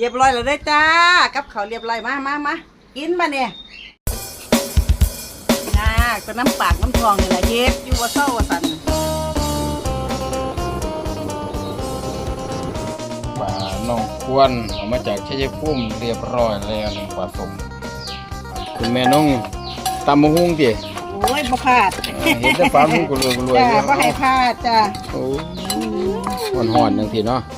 เรียบร้อยแล้วเด้อจ้า กับเขาวเรียบร้อยมามามากินมาเนี่ยน่าก็น้ำปากน้ำทองนี่แหละเย็บอยู่ว่าเศร้าว่าสันปลาน้องควนเอามาจากชัยภูมิเรียบร้อยแล้วนี่ปลาสมคุณแม่น้องตำมะฮุ่งดิโอ้ยบ่พลาดเห็นแต่ปลาหุ่งก็รวยก็รวยจ้าเลยบ่ให้พลาดจ้าโอ้หอนหอนๆจังทีเนาะอืม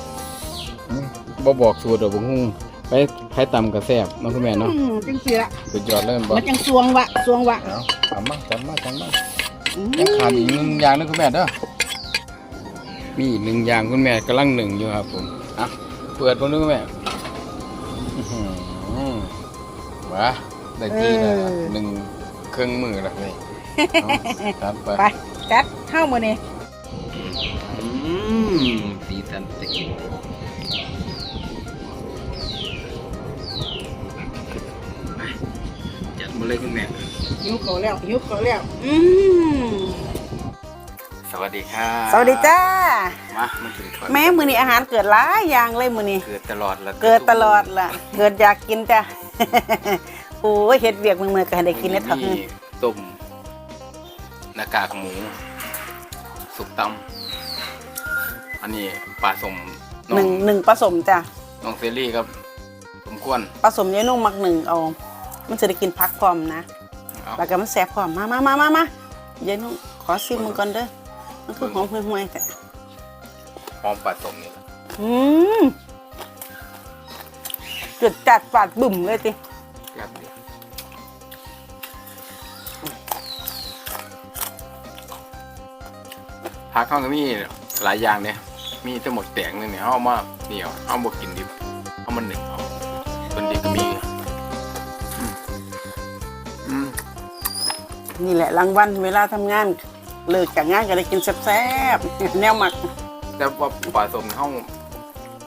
บ่บอกสูตรดอกบะฮุ่งไปไปตำกระแซบเนาะคุณแม่เนาะอืมจังสิละสุดยอดเลยบ่มันจังสวงวะสวงวะเอาตำมาตำมาตำมาอืมยังขาดอีกหนึ่งอย่างนะคุณแม่เด้อมีอีกหนึ่งอย่างคุณแม่กำลังหนึ่งอยู่ครับผมอะเปิดตรงนี้คุณแม่อื้อหือว้าได้ทีละหนึ่งเครื่องมือและเลยเอาครับไป ไปจัดเข้ามาเนี่ยอืมสีสันจะกิน มาเลยคุณแม่หิวเขาวแล้วหิวเขาวแล้ว อืมสวัสดีค่ะสวัสดีจ้า มามากินข้าวแม่มือนี้อาหารเกิดหลายอย่างเลยมือนี้ เกิดตลอดแล้วเกิดตลอดล่ะ เกิดอยากกินจ้ะ โอ้ยเฮ็ดเวียกมือมือก็ให้ได้กินได้ทั้งมีต้มหน้ากากหมู สุกตำอันนี้ปลาสมน้หอนึ่งงหนึ่งผสมจ้ะน้องเซรี่ครับสมควรผสมยายนุ่งมักหนึ่งเอา มันจะได้กินพักพร้อมนะเอาแล้วก็มันแซ่บพร้อมมามามามามาเยายนุ่งขอซิมมันก่อนเด้อมันคือหอมห่วยๆแต่หอมปลาสมนี่แหละอืมจุดจัดปาดบึ่มเลยติแซ่บดีผักข้าวก็มีหลายอย่างเนี่ยมีทั้งหมดแตงนึงเนี่ยเอามาเหนียวเอาบกินดิบเอามันหนึ่ง นี่แหละรางวัลเวลาทำงานเลิกจากงานก็ได้กินแซ่บๆแนวหมักแต่ว่าปลาสมในห้อง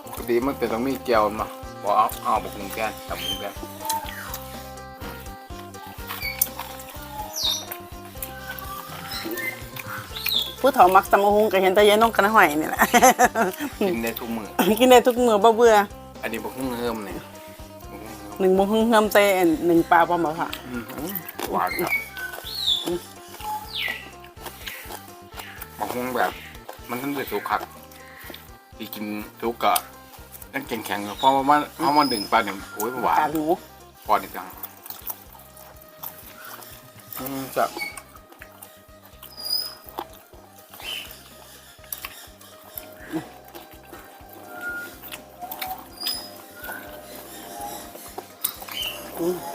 ปกติมันเป็นต้องมีเจียวมาพอเอาเอาบกมุงแกนตับมุงแกนผู้เฒ่ามักตำมะฮุงก็เห็นแต่ยายนุ่งกันหอยนี่แหละ กินได้ทุกมือกินได้ทุกมื้อบ่เบื่ออันนี้บกหุ่งเฮิมเนี่ยบกหุ่งเฮิมหนึ่งโมงครึ่งเฮิมเตนหนึ่งปลาปลาหมอค่ะ อืมหวานครับ กหุ่งแบบ มันทั้งได้สุกขักที่กินสุกกะนั่นแข็งๆเพราะว่ามันเพราะมันดึงปลาเนี่ยโอ้ยหวากานกหมูพอดีจังอืมจับเ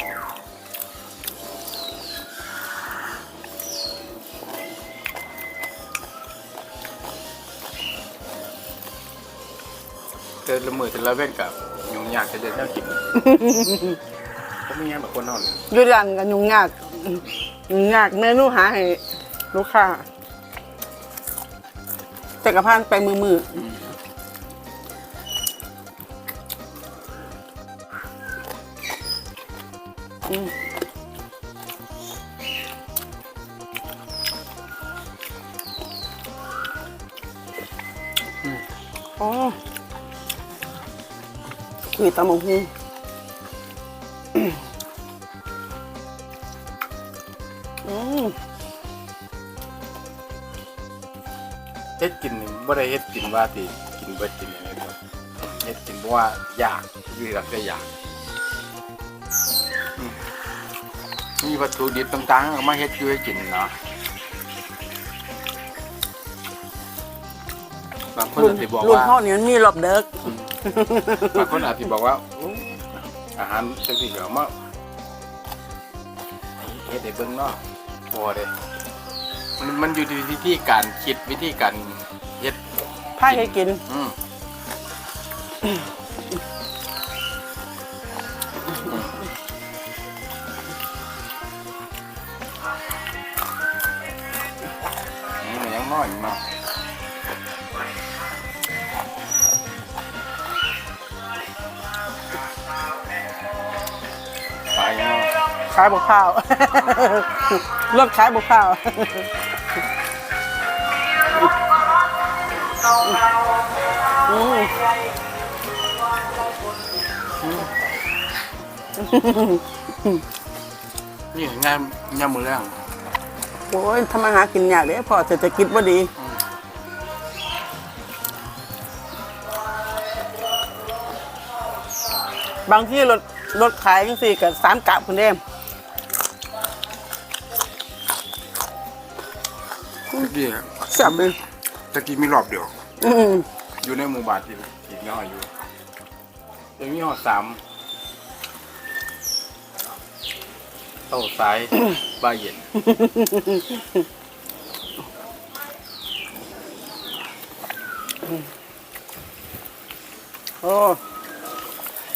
จอละมือแต่ละเว้นกับยุ่งยากจะเดินเที่ยวกินก็ไม่งั้นแบบคนนอนอยุดันกันยุ่งยากยุ่งยากเมนูหาให้ลูกค้าแต่กระพานไปมือมืออื มอ๋อคุยตามงหูอืมเฮ็ดกินนี่บ่ได้เฮ็ดกินว่าที่กินเบิดกินอะไรบ่เฮ็ดกินเพราะว่าอยากคือรักได้อยากอืมมีวัตถุดิบต่างๆเอามาเฮ็ดอยู่ให้กินเนาะบางคนรุ่นอาจจะบอกรุ่นว่าพ่อเนี่ยมันมีรอบเด็ก บางคนอาจจะบอกว่าอู้อาหารจังซี่ก็เอามาเฮ็ดให้เบิ่งเนาะบ่ได้มันมันอยู่ที่วิธีการคิดวิธีการเฮ็ด พาให้กิน อืมายบกข้าวเลิกขายบกข้าวอืมนี่งานงานมือแรงโอ้ยทำมาหากินยากเด้พอเศรษฐกิจบ่ดีบางที่รถรถขายจังสี่กับสามกะคุณเด้ม ดีแซ่บเลยตะกี้มีรอบเดียว อืมอยู่ในหมู่บ้านที่ที่น้อยอยู่เดี๋ยวมีหอดสามเต้าสาย บ้าเย็นโอ้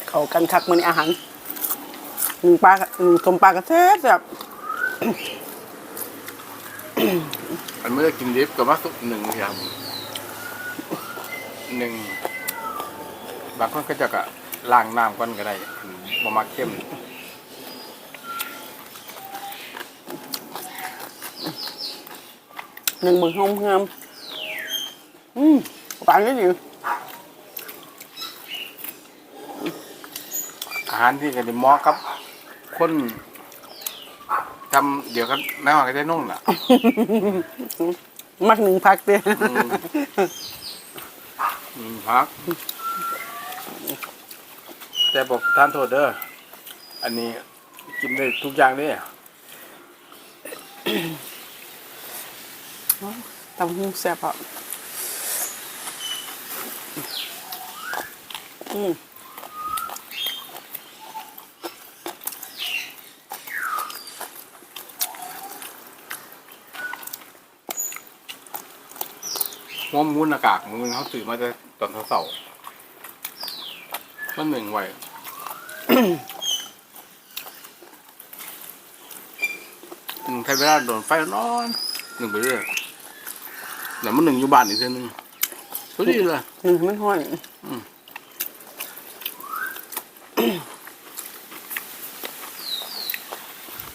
เขากันคักมันอาหารหนึ่งปลาหนึ่งสมปลากระแทบแบบ อันเมื่อกินดิฟกับว่าสุกหนึ่งครับหนึ่งบางคนก็จะกะล้างน้ำก่อนก็ได้บ่มาเข้มหนึ่งมือหอมเฮือมอืมปลาเนี่ยดีอาหารที่กันเหมาะครับ คน ทำเดี๋ยวกันแม่ว่าก็ได้นุ่งล่ะ มักหนึ่งพักเดียวอืมพัก แต่บอกท่านโทษเด้ออันนี้กินได้ทุกอย่างเลยตำหูแซ่บอะอืม หัวหมูนอากาศหมูนเขาตื่นมาจะตอนเสาร์มันหนึ่งไว้หนึ่งใช้เวลาโดนไฟร้อนหนึ่งไปเรื่อยแล้วมันหนึ่งอยู่บ้านอีกเทีนึงพอดีเลยหนึ่งให้มันห้อน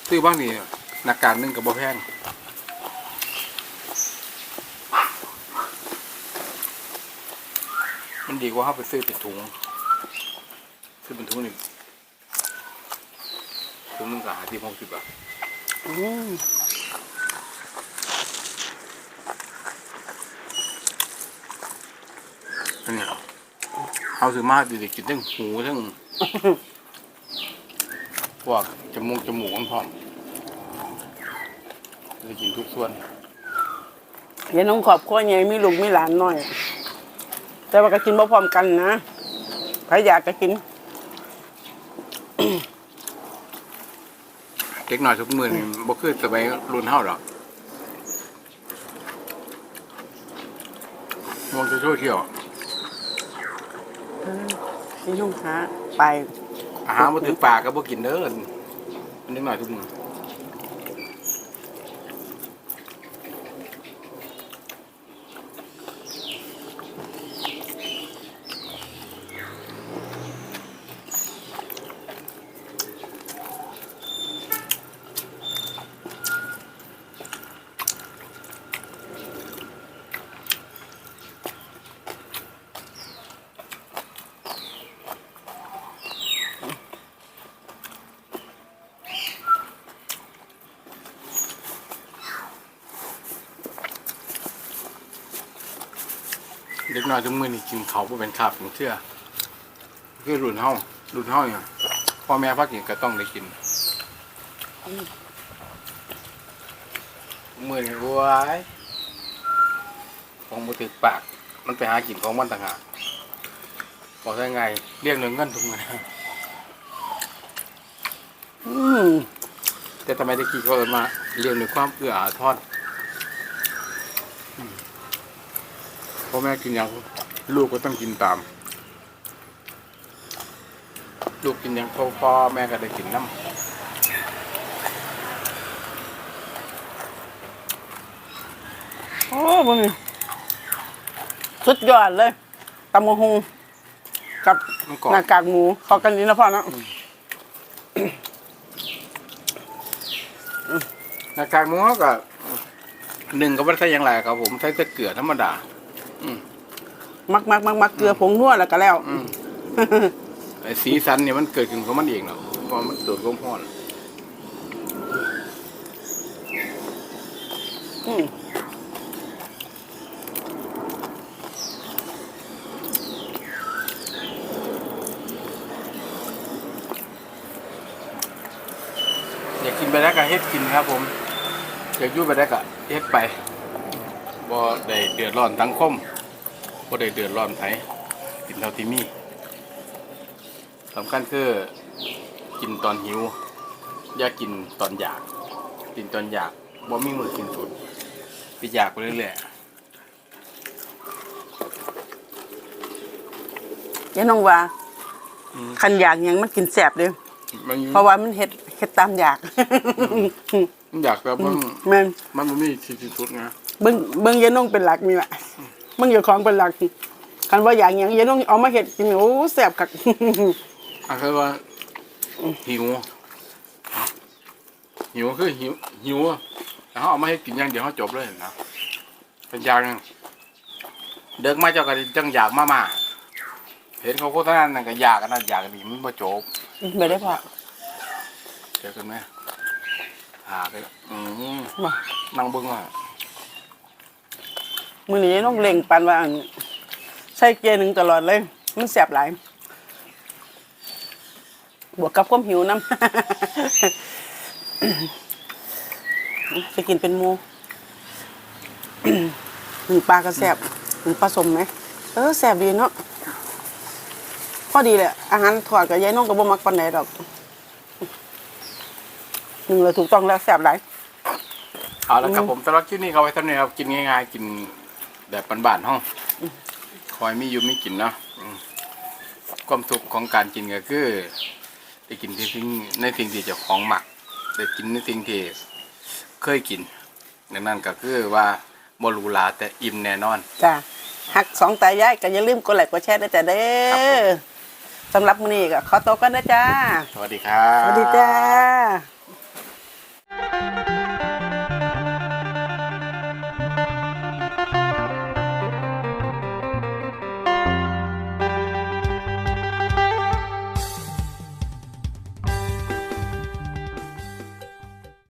ซื้อบ้างนี่หนักการหนึ่งกับบ่แพง มันดีกว่าเขาไปซื้อเป็นถุง ซื้อเป็นถุงนี่ถุงนึงก็หาที่หกสิบบาทอืมอันเนี้ยเขาซื้อมากดีๆกินทั้งหูทั้งพวกจมูกจมูกมันพร้อมได้กินทุกส่วนเห็นน้องขอบครัวใหญ่มีลูกมีหลานน้อย แต่ว่าก็กินบ่พร้อมกันนะใครอยากก็กินเด็กหน่อยทุกมือนี่บ่คือสมัยรุ่นเฮาหรอกมองจะโชว์เที่ยวนี่ยุ่งหาไปอาหารบ่ถึงปากก็บ่กินเด้อเด็กหน่อยทุกมือ ด็กน้อยทุกมือนี่กินเขาวบ่เป็นคาบของเชื่อคือรุ่นเฮารุ่นเฮาเนี่ยพ่อแม่พักกินก็ต้องได้กินมือนี่รวยของบ่ถึกปาก มันไปหากินของมันต่างหากบอกได้ไงเรียกเงินเงินทุกมืออืมแต่ทำไมตะกี้เขาเอิ้นมาเรียนด้วยความเอื้ออาทรอืม พ่อแม่กินอย่างลูกก็ต้องกินตาม ลูกกินอย่างพ่อพ่อแม่ก็ได้กินน้โอ้บ่มีสุดยอดเลยตำมะฮุงกับำมันกรอบ หน้ากากหมูเข้ากันดีนะพ่อเนาะหน้ากากหมูเขาก็หนึ่งก็ไม่ได้ใช้อย่างไรครับผมใช้แต่เกลือธรรมดา มักมักมักมักเกลือผงนัวแล้วก็แล้วอืมไอ้สีสันเนี่ยมันเกิดขึ้นของมันเองเนาะเพราะมันโดดความร้อนอืมอยากกินไปแล้วก็เฮ็ดกินครับ ผม อยากอยู่ไปแล้วก็เฮ็ดไปบ่ได้เดือดร้อนสังคม บ่ได้เดือดร้อนไผกินเท่าที่มีสำคัญคือกินตอนหิว อย่ากินตอนอยาก กินตอนอยากบ่มีมือกินสุดไปอยากไปเรื่อยยายน้องว่าๆอืมคันอยากหยังมันกินแสบเลยมันเพราะว่ามันเฮ็ดเฮ็ดตามอยากมันอยากแต่มันแม่นมันบ่มีที่สุดไงเบิ่งเบิ่งยายน้องเป็นหลักนี่แหละ เบิ่งเจ้าของเป็นหลักคันว่าอยากหยังยายน้องเอามาเฮ็ดกินโอ้แซ่บคักอะคือว่าหิวหิวคือหิวหิวอะแล้วเขาเอามาให้กินอย่างเดียวเขาจบเลยนะเป็นอย่างหนึ่งเด็กมาเจ้าก็จังอยากมามาเห็นเขาโฆษณานั่นก็อยากกันนั่นอยากกันนี่มันบ่จบไม่ได้พอเจอกันไหมหาไปอืมมานั่งเบิ้งว่า มือนี้ยายน้องเล็งปานว่าใส่เกียร์หนึ่งตลอดเลย มันแซ่บหลาย บวกกับความหิวน้ำจะกินเป็นมูหนึ่งปลากระแซบหนึ่งปลาสมไหมเออแซบดีเนาะพอดีเลยอาหารถอดกับยายน้องกับบ่มักปานใดดอกหนึ่งเลยถูกต้องแล้วแซบหลายเอาละครับผมสำหรับคลิปนี้เขาไว้ท่านี้ครับกินง่ายๆกิน แบบบ้านๆห้องคอยมีอยู่ไม่กินเนาะอืมความสุขของการกินก็คือได้กินที่สิ่งในสิ่งที่เจ้าของหมักได้กินในสิ่งที่เคยกินดังนั้นก็คือว่าบรูหลาแต่อิ่มแน่นอน จ้ะหักสองตายายก็อย่าลืมกดไลค์กดแชร์ด้วยจ้ะเด้ครับผอมสำหรับมื้อนี้ก็ขอตัวกันนะจ้า สวัสดีครับ สวัสดีจ้า